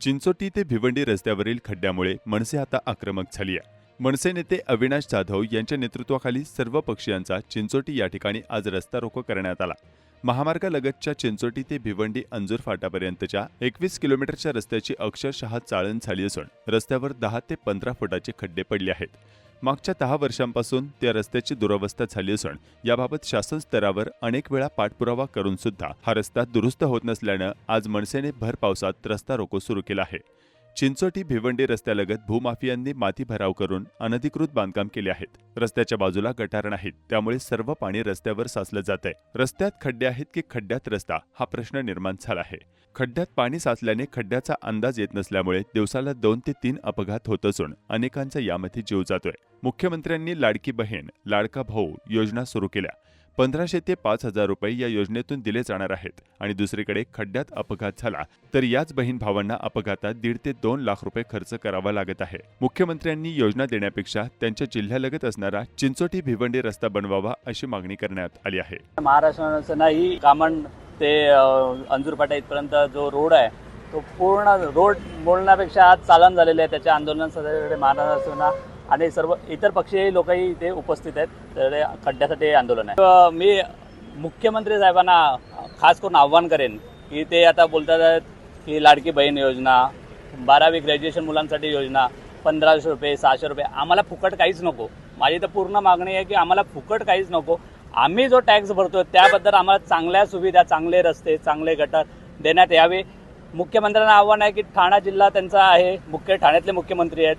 चिंचोटी ते भिवंडी रस्त्यावरील खड्ड्यामुळे मनसे आता आक्रमक झाली आहे. मनसे नेते अविनाश जाधव यांच्या नेतृत्वाखाली सर्व पक्षीयांचा चिंचोटी या ठिकाणी आज रस्ता रोको करण्यात आला. महामार्गालगतच्या चिंचोटी ते भिवंडी अंजूर फाटापर्यंतच्या एकवीस किलोमीटरच्या रस्त्याची अक्षरशः चाळण झाली असून रस्त्यावर दहा ते पंधरा फुटाचे खड्डे पडले आहेत. मागच्या दहा वर्षांपासून त्या रस्त्याची दुरवस्था झाली असून याबाबत शासन स्तरावर अनेक वेळा पाठपुरावा करून सुद्धा हा रस्ता दुरुस्त होत नसल्यानं आज मनसेने भर पावसात रस्ता रोको सुरू केला आहे. चिंचोटी भिवंडी रस्त्यालगत भूमाफियांनी माती भराव करून अनधिकृत बांधकाम केले आहेत. रस्त्याच्या बाजूला गटार नाहीत. त्यामुळे सर्व पाणी रस्त्यावर साचलं जात आहे रस्त्यात खड्डे आहेत की खड्ड्यात रस्ता? हा प्रश्न निर्माण झाला आहे. खड्ड्यात पाणी साचल्याने खड्ड्याचा अंदाज येत नसल्यामुळे दिवसाला दोन ते तीन अपघात होत असून अनेकांचा यामध्ये जीव जातोय. मुख्यमंत्र्यांनी लाडकी बहीण लाडका भाऊ योजना सुरू केल्या. पंधराशे ते पाच हजार रुपये या योजनेतून दिले जाणार आहेत. आणि दुसरीकडे खड्ड्यात अपघात झाला तर याच बहीण भावांना अपघातात दीड ते दोन लाख रुपये खर्च करावा लागत आहे. मुख्यमंत्र्यांनी योजना देण्यापेक्षा त्यांच्या जिल्ह्यालगत असणारा चिंचोटी भिवंडी रस्ता बनवावा अशी मागणी करण्यात आली आहे. महाराष्ट्राचं नाही कामण ते अंजूरपाटा इथपर्यंत जो रोड आहे तो पूर्ण रोड बोलण्यापेक्षा आज चालन झालेले आहे. त्याच्या आंदोलन सगळीकडे महाराष्ट्र आणि सर्व इतर पक्षीय लोकही इथे उपस्थित आहेत. तर खड्ड्यासाठी आंदोलन आहे. मी मुख्यमंत्री साहेबांना खास करून आव्हान करेन की ते आता बोलतात आहेत की लाडकी बहीण योजना बारावी ग्रॅज्युएशन मुलांसाठी योजना पंधराशे रुपये सहाशे रुपये आम्हाला फुकट काहीच नको. माझी तर पूर्ण मागणी आहे की आम्हाला फुकट काहीच नको. आम्ही जो टॅक्स भरतो त्याबद्दल आम्हाला चांगल्या सुविधा चांगले रस्ते चांगले गटर देण्यात यावे. मुख्यमंत्र्यांना आव्हान आहे की ठाणा जिल्हा त्यांचा आहे मुख्य ठाण्यातले मुख्यमंत्री आहेत.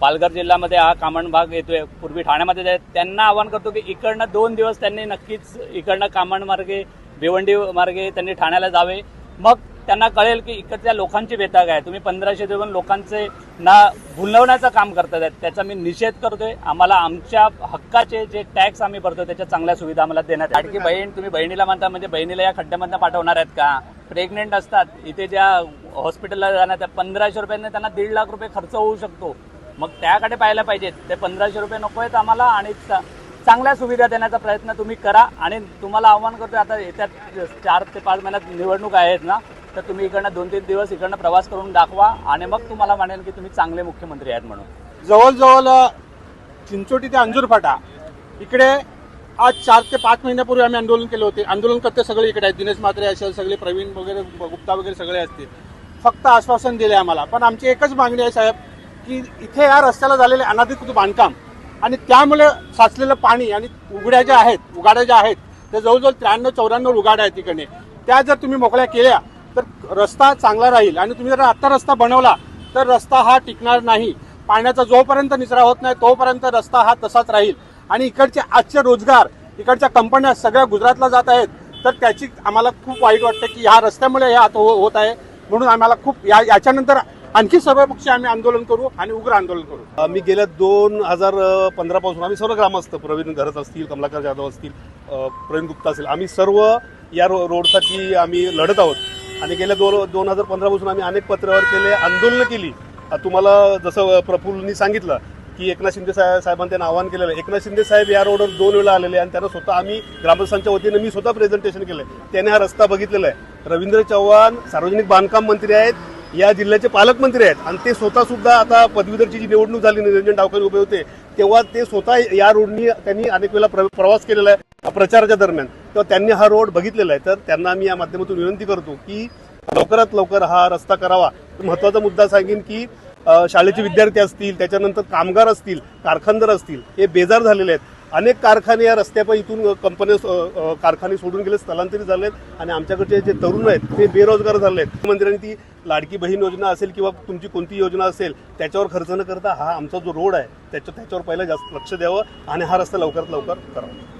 पालघर जिल्ह्यामध्ये हा कामण भाग येतोय. पूर्वी ठाण्यामध्ये त्यांना आव्हान करतो की इकडनं दोन दिवस त्यांनी नक्कीच इकडनं कामण मार्गे भिवंडी मार्गे त्यांनी ठाण्याला जावे. मग त्यांना कळेल की इकडच्या लोकांची बेताग काय आहे. तुम्ही पंधराशे देऊन लोकांचे ना भुलवण्याचं काम करतात त्याचा मी निषेध करतोय. आम्हाला आमच्या हक्काचे जे टॅक्स आम्ही भरतो त्याच्या चांगल्या सुविधा आम्हाला देण्यात आणखी बहीण तुम्ही बहिणीला म्हणता म्हणजे बहिणीला या खड्ड्यामधनं पाठवणार आहेत का? प्रेग्नेंट असतात. इथे ज्या हॉस्पिटलला जाणार त्या पंधराशे रुपयांनी त्यांना दीड लाख रुपये खर्च होऊ शकतो. मग त्याकडे पाहायला पाहिजेत. ते पंधराशे रुपये नको आहेत आम्हाला आणि चा- चांगल्या सुविधा देण्याचा प्रयत्न तुम्ही करा. आणि तुम्हाला आव्हान करतो आता येत्या चार ते पाच महिन्यात निवडणूक आहेत ना तर तुम्ही इकडनं दोन तीन दिवस इकडनं प्रवास करून दाखवा आणि मग तुम्हाला म्हणेल की तुम्ही चांगले मुख्यमंत्री आहेत म्हणून. जवळजवळ चिंचोटी ते अंजूर फाटा इकडे आज चार ते पाच महिन्यापूर्वी आम्ही आंदोलन केले होते. आंदोलन करते सगळे इकडे आहेत. दिनेश म्हात्रे असेल सगळे प्रवीण वगैरे गुप्ता वगैरे सगळे असतील. फक्त आश्वासन दिले आम्हाला. पण आमची एकच मागणी आहे साहेब की इथे या रस्त्याला झालेले अनाधिकृत बांधकाम आणि त्यामुळे साचलेलं पाणी आणि उघड्या ज्या आहेत उगाड्या ज्या आहेत त्या जवळजवळ त्र्याण्णव चौऱ्याण्णव उगाड्या आहेत तिकडे त्या जर तुम्ही मोकळ्या केल्या तर रस्ता चांगला राहील. आणि तुम्ही जर आत्ता रस्ता बनवला तर रस्ता हा टिकणार नाही. पाण्याचा जोपर्यंत निचरा होत नाही तोपर्यंत रस्ता हा तसाच राहील. आणि इकडचे आजचे रोजगार इकडच्या कंपन्या सगळ्या गुजरातला जात आहेत तर त्याची आम्हाला खूप वाईट वाटतं की ह्या रस्त्यामुळे हे आता हो- होत आहे. म्हणून आम्हाला खूप या याच्यानंतर आणखी सर्व पक्ष आम्ही आंदोलन करू आणि उग्र आंदोलन करू. आम्ही गेल्या दोन हजार पंधरा पासून आम्ही सर्व ग्रामस्थ प्रवीण घरत असतील कमलाकर जाधव असतील प्रवीण गुप्ता असेल आम्ही सर्व या रो रोडसाठी आम्ही लढत आहोत. आणि गेल्या दोन दोन हजार पंधरा पासून आम्ही अनेक पत्रावर केले आंदोलनं केली. तुम्हाला जसं प्रफुल्लनी सांगितलं की एकनाथ शिंदे साहेब साहेबांनी त्यांना आवाहन केलेलं आहे. एकनाथ शिंदे साहेब या रोडवर दोन वेळा आलेले आणि त्यांना स्वतः आम्ही ग्रामस्थांच्या वतीने मी स्वतः प्रेझेंटेशन केलं त्याने हा रस्ता बघितलेला आहे. रवींद्र चव्हाण सार्वजनिक बांधकाम मंत्री आहेत. या जिल्ह्याचे पालकमंत्री आहेत. आणि ते स्वतः सुद्धा आता पदवीधरची जी निवडणूक झाली निरंजन डावकर उभे होते तेव्हा ते स्वतः या रोडनी त्यांनी अनेक वेळा प्रवास केलेला आहे प्रचाराच्या दरम्यान. तेव्हा त्यांनी हा रोड बघितलेला आहे. तर त्यांना मी या माध्यमातून विनंती करतो की लवकरात लवकर हा रस्ता करावा. महत्त्वाचा मुद्दा सांगेन की शाळेचे विद्यार्थी असतील त्याच्यानंतर कामगार असतील कारखानदार असतील हे बेजार झालेले आहेत. अनेक कारखाने या रस्त्यापर इथून कंपन्या कारखाने सोडून गेले स्थलांतरित झाले आहेत आणि आमच्याकडचे जे तरुण आहेत ते बेरोजगार झाले आहेत मंदिरांनी ती लाडकी बहीण योजना असेल किंवा तुमची कोणती योजना असेल त्याच्यावर खर्च न करता हा आमचा जो रोड आहे त्याच्या त्याच्यावर पहिला जास्त लक्ष द्यावं आणि हा रस्ता लवकरात लवकर करावा.